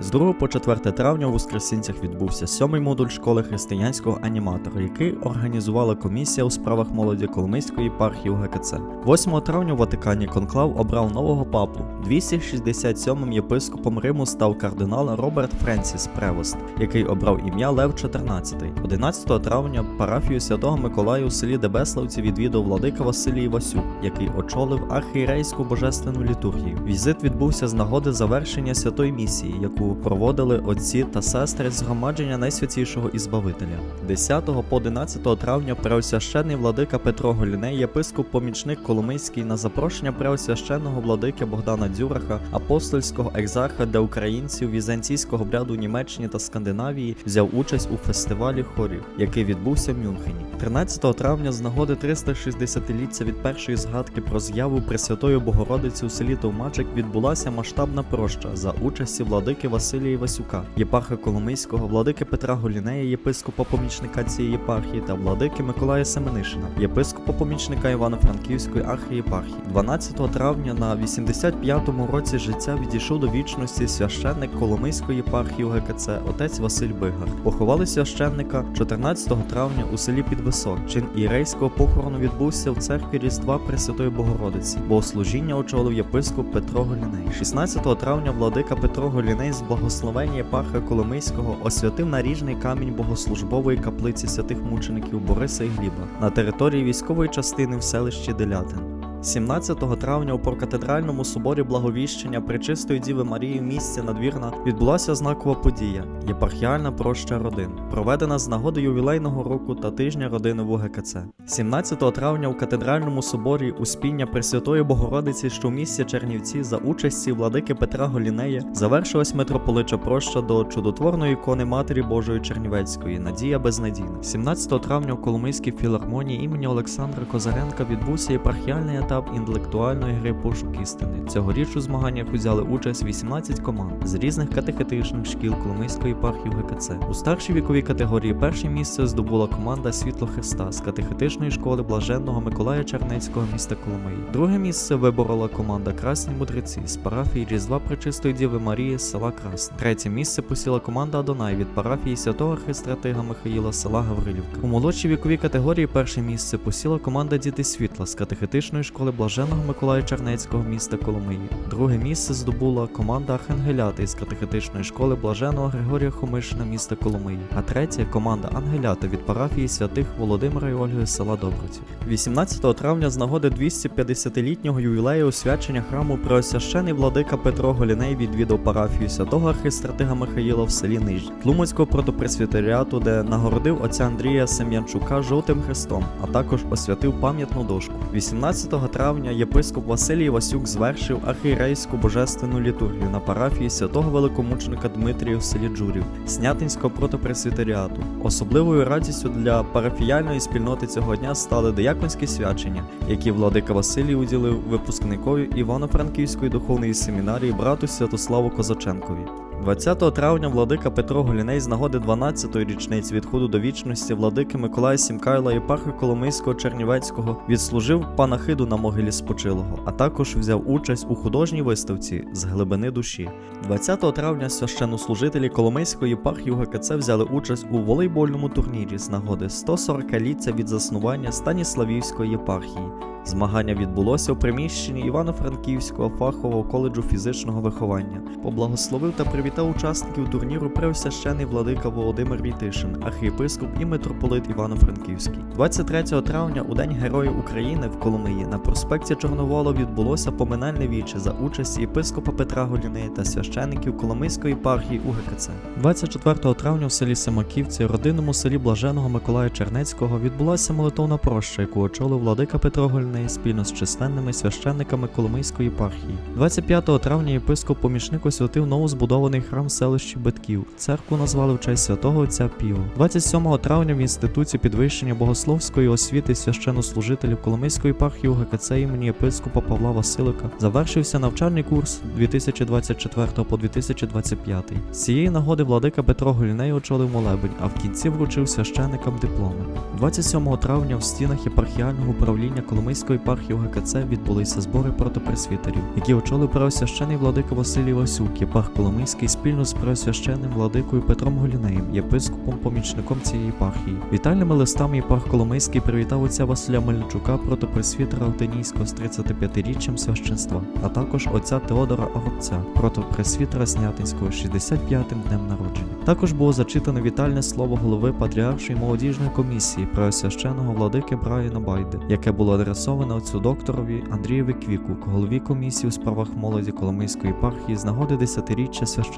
З 2 по 4 травня у Воскресінцях відбувся сьомий модуль школи християнського аніматора, який організувала комісія у справах молоді Коломийської єпархії УГКЦ. 8 травня у Ватикані конклав обрав нового папу. 267-м єпископом Риму став кардинал Роберт Френсіс Превост, який обрав ім'я Лев XIV. 11 травня парафію Святого Миколая у селі Дебеславці відвідав владика Василій Васюк, який очолив архієрейську божественну літургію. Візит відбувся з нагоди завершення святої місії, яку проводили отці та сестри згромадження найсвятішого Ізбавителя. 10 по 11 травня преосвященний владика Петро Голіней, єпископ помічник Коломийський на запрошення преосвященного владики Богдана Дзюраха, апостольського екзарха для українців візантійського обряду Німеччині та Скандинавії, взяв участь у фестивалі хорів, який відбувся в Мюнхені. 13 травня з нагоди 360-ліття від першої згадки про з'яву Пресвятої Богородиці у селі Товмачик відбулася масштабна проща за участі владики Василія Івасюка, єпарха Коломийського, владики Петра Голінея, єпископа помічника цієї єпархії, та владики Миколая Семенишина, єпископа помічника Івано-Франківської архієпархії. 12 травня на 85-му році життя відійшов до вічності священник Коломийської єпархії УГКЦ отець Василь Бигар. Поховали священника 14 травня у селі Підвисок. Чин ірейського похорону відбувся в церкві Різдва Пресвятої Богородиці. Богослужіння очолив єпископ Петро Голіней. 16 травня владика Петро Голіней з благословення Паха Коломийського освятив наріжний камінь богослужбової каплиці святих мучеників Бориса і Гліба на території військової частини в селищі Делятин. 17 травня у прокатедральному соборі Благовіщення Пречистої Діви Марії в місті Надвірна відбулася знакова подія єпархіальна проща родин, проведена з нагоди ювілейного року та тижня родини в УГКЦ. 17 травня у катедральному соборі Успіння Пресвятої Богородиці, що в місті Чернівці, за участі владики Петра Голінея, завершилась митрополича проща до чудотворної ікони Матері Божої Чернівецької Надія Безнадійна. 17 травня у Коломийській філармонії імені Олександра Козаренка відбувся єпархіальний етап інтелектуальної гри пошук істини. Цьогоріч у змаганнях узяли участь 18 команд з різних катехетичних шкіл Коломийської єпархії ГКЦ. У старшій віковій категорії перше місце здобула команда Світло Христа з катехетичної школи блаженного Миколая Чернецького міста Коломиї. Друге місце виборола команда Красні мудреці з парафії Різдва Пречистої Діви Марії села Красне. Третє місце посіла команда Адонай від парафії святого Христратига Михаїла села Гаврилівка. У молодшій віковій категорії перше місце посіла команда Діти Світла з катехетичної школи блаженного Миколая Чернецького міста Коломиї. Друге місце здобула команда Архангеляти із катехетичної школи блаженого Григорія Хомишина міста Коломиї. А третє команда Ангелята від парафії святих Володимира і Ольги села Добриці. 18 травня з нагоди 250-літнього ювілею освячення храму Преосвящений владика Петро Голіней відвідав парафію святого архистратига Михаїла в селі Нижні Тлумацького протопресвітеріату, де нагородив отця Андрія Сем'янчука жовтим хрестом, а також освятив пам'ятну дошку. 18 травня єпископ Василій Васюк звершив архієрейську божественну літургію на парафії святого великомученика Дмитрія в селі Джурів, Снятинського протопресвітеріату. Особливою радістю для парафіяльної спільноти цього дня стали дияконські свячення, які владика Василій уділив випускникові Івано-Франківської духовної семінарії брату Святославу Козаченкові. 20 травня владика Петро Голіней з нагоди 12-ї річниці відходу до вічності владики Миколая Сімкайла єпархи Коломийського Чернівецького відслужив панахиду на могилі спочилого, а також взяв участь у художній виставці з глибини душі. 20 травня священнослужителі Коломийської єпархії УГКЦ взяли участь у волейбольному турнірі з нагоди 140-ліття від заснування Станіславівської єпархії. Змагання відбулося у приміщенні Івано-Франківського фахового коледжу фізичного виховання. Поблагословив та привітав учасників турніру преосвящений владика Володимир Вітишин, архієпископ і митрополит Івано-Франківський. 23 травня, у День Героїв України в Коломиї, на проспекті Чорновола відбулося поминальне віче за участі єпископа Петра Голінея та священиків Коломийської єпархії УГКЦ. 24 травня в селі Семаківці, родинному селі Блаженого Миколая Чернецького, відбулася молитовна проща, яку очолив владика Петро Голіней спільно з численними священниками Коломийської єпархії. 25 травня єпископ помічник освятив новозбудований храм в селищі Битків. Церкву назвали в честь святого отця Піо. 27 травня в інституті підвищення богословської освіти священнослужителів Коломийської єпархії УГКЦ імені єпископа Павла Василика завершився навчальний курс 2024 по 2025. З цієї нагоди владика Петро Голіней очолив молебень, а в кінці вручив священникам дипломи. 27 травня в стінах єпархіального управління Коломийської єпархії УГКЦ відбулися збори протопресвітерів, які очолив преосвящений владика Василій Васюк, єпарх Коломийський Коломийський спільно з преосвященним владикою Петром Голінеєм, єпископом помічником цієї єпархії. Вітальними листами єпарх Коломийський привітав отця Василя Мельничука проти пресвітера Алтинійського з 35-річчям священства, а також отця Теодора Оробця проти пресвітера Снятинського з 65-м днем народження. Також було зачитане вітальне слово голови патріаршої молодіжної комісії преосвященого владики Брайана Байди, яке було адресоване отцю докторові Андрієві Квіку, голові комісії у справах молоді Коломийської єпархії з нагоди десятиріччя священства.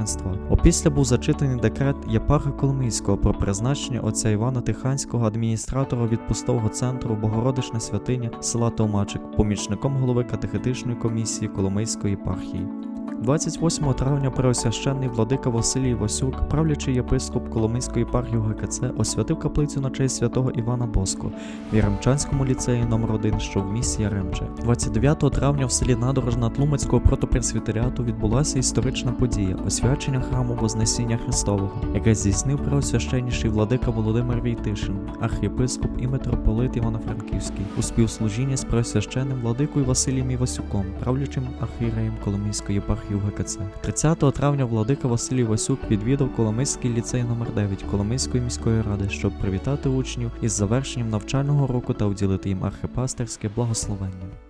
Опісля був зачитаний декрет єпарха Коломийського про призначення отця Івана Тиханського адміністратора відпустового центру Богородична святиня села Томачик, помічником голови катехетичної комісії Коломийської єпархії. 28 травня преосвященний владика Василій Васюк, правлячий єпископ Коломийської єпархії ГКЦ, освятив каплицю на честь святого Івана Боско в Яремчанському ліцеї номер 1 що в місті Яремче. 29 травня в селі Надорожна Тлумацького протопресвітеріату відбулася історична подія освячення храму Вознесіння Христового, яке здійснив преосвященніший владика Володимир Війтишин, архієпископ і митрополит Івано-Франківський, у співслужінні з преосвященним владикою Василієм Івасюком, правлячим архієреєм Коломийської єпархії УГКЦ. 30 травня владика Василій Васюк відвідав Коломийський ліцей номер 9 Коломийської міської ради, щоб привітати учнів із завершенням навчального року та уділити їм архипастерське благословення.